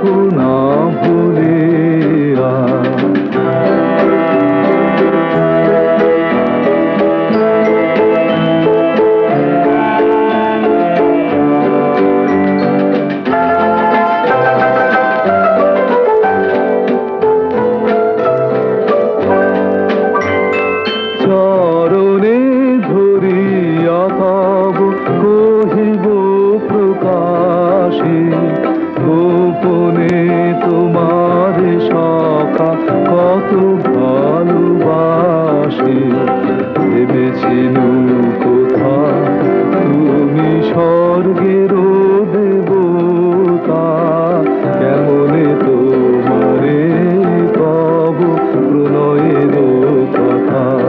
kuna Chinu কোথা? তুমি স্বর্গের দেবতা কেমনে তোমারে পাব প্রণয়ের কথা?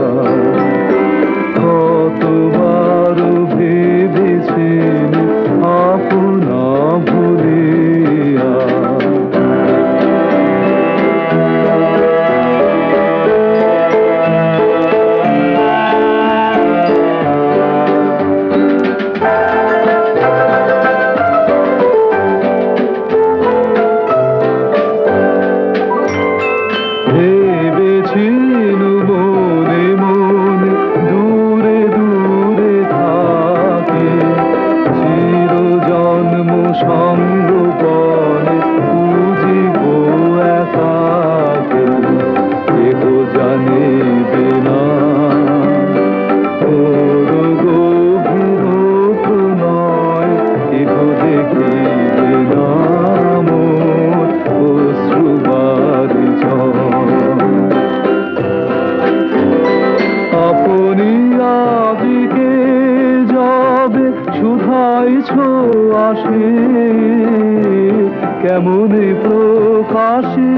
কেমন প্রকাশী